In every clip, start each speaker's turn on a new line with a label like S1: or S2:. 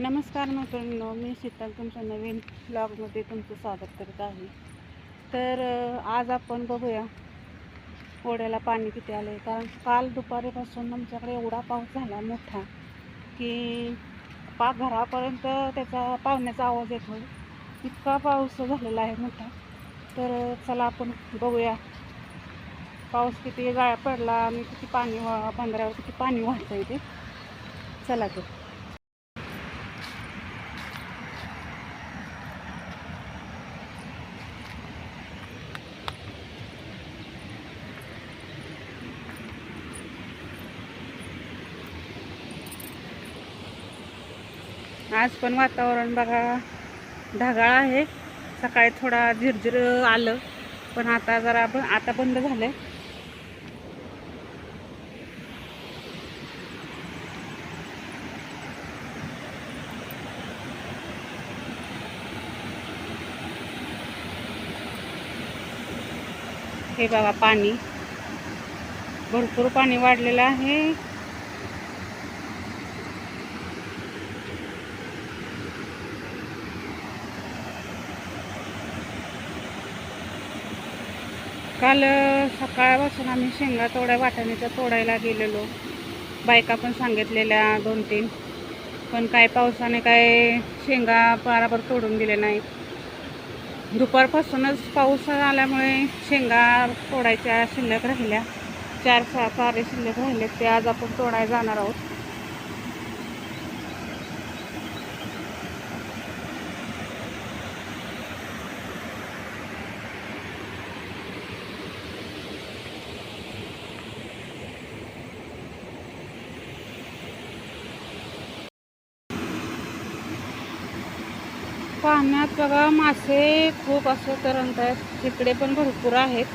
S1: नमस्कार मित्रांनो मी शीतल तुमच्या नवीन ब्लॉगमध्ये तुमचं स्वागत करत आहे. तर आज आपण बघूया ओढ्याला पाणी किती आलं आहे कारण काल दुपारीपासून आमच्याकडे एवढा पाऊस झाला मोठा की पा घरापर्यंत त्याचा पाहुण्याचा आवाज येतो इतका पाऊस झालेला आहे मोठा. तर चला आपण बघूया पाऊस किती गाळा पडला आणि किती पाणी वा बंधाऱ्यावर किती पाणी वाहतं ते. चला तर. आज पण वातावरण बघा ढगाळ आहे. सकाळी थोडा झिरझिर आलं पण आता जरा ब आता बंद झालंय. हे बघा पाणी. भरपूर पाणी वाढलेलं आहे. काल सकाळपासून आम्ही शेंगा तोड्या वाटाण्याच्या तोडायला गेलेलो. बायका पण सांगितलेल्या दोन तीन. पण काय पावसाने काय शेंगा बराबर तोडून दिले नाही दुपारपासूनच पाऊस आल्यामुळे शेंगा तोडायच्या शिल्लक राहिल्या. चार सहा सारे शिल्लक राहिले ते आज आपण तोडायला जाणार आहोत. पाण्यात बघा मासे खूप असं तरंगत आहेत. तिकडे पण भरपूर आहेत.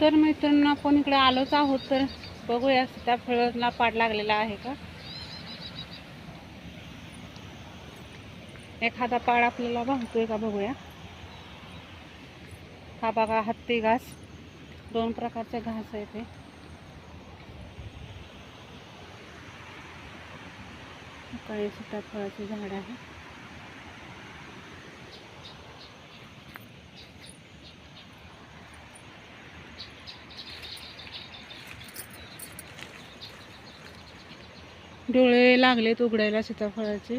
S1: तर मैत्रिणींना आपण इकडे आलोच आहोत तर बघूया सीताफळला पाड लागलेला आहे का? एखादा पाड आपल्याला भावतोय का बघूया? हा बघा हत्ती घास. दोन प्रकारचे घास आहे ते काही सीताफळाचे झाड आहे. डोळे लागलेत उघडायला सीताफळाचे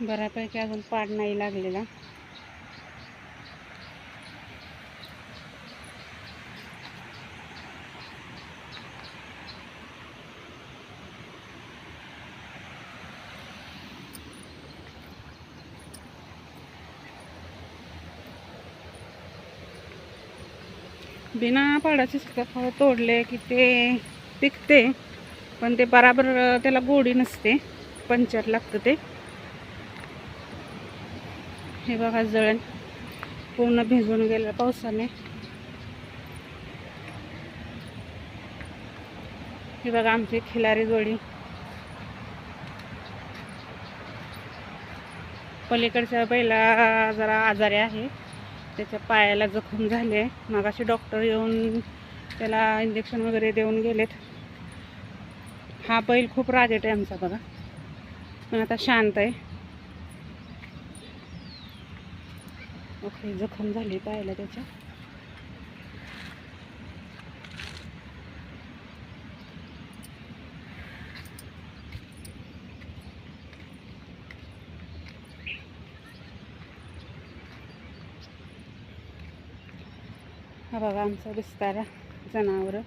S1: बऱ्यापैकी अजून पाड नाही लागलेला. बिना पाडाचे सीताफळ तोडले की ते पिकते पण ते बराबर त्याला गोडी नसते पंचर लागतं ते. हे बघा जळण. पूर्ण भिजून गेलं पावसाने. हे बघा आमची खिलारी जोडी. पलीकडच्या बैला जरा आजारी आहे. त्याच्या पायाला जखम झाली. आहे मगाशी डॉक्टर येऊन त्याला इंजेक्शन वगैरे देऊन गेलेत. हा बैल खूप रागेट आहे आमचा बघा. पण आता शांत आहे. ओके जखम झाली पायाला त्याच्या. हा बघा आमचा विस्तारा जनावरं.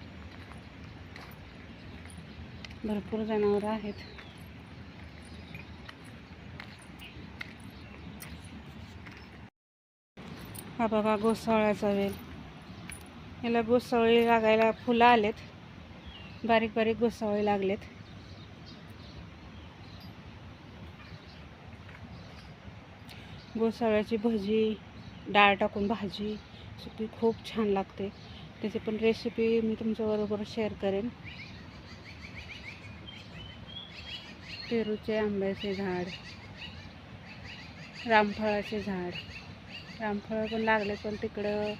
S1: भरपूर जनावरं आहेत. हा बघा गोसावळ्याचा वेल. याला गोसावळी लागायला फुलं आलेत. बारीक बारीक गोसावळी लागलेत. गोसावळ्याची भजी डाळ टाकून भाजी सुकी खूप छान लागते. त्याची पण रेसिपी मी तुमच्याबरोबर शेअर करेन. पेरूचे आंब्याचे झाड रामफळाचे झाड. रामफळं पण लागले पण तिकडं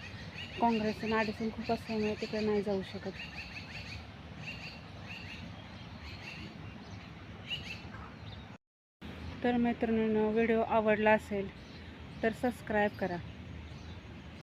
S1: काँग्रेसचं नाडेसून खूप असल्यामुळे तिकडे नाही जाऊ शकत. तर मैत्रिणीनं व्हिडिओ आवडला असेल तर सबस्क्राईब करा.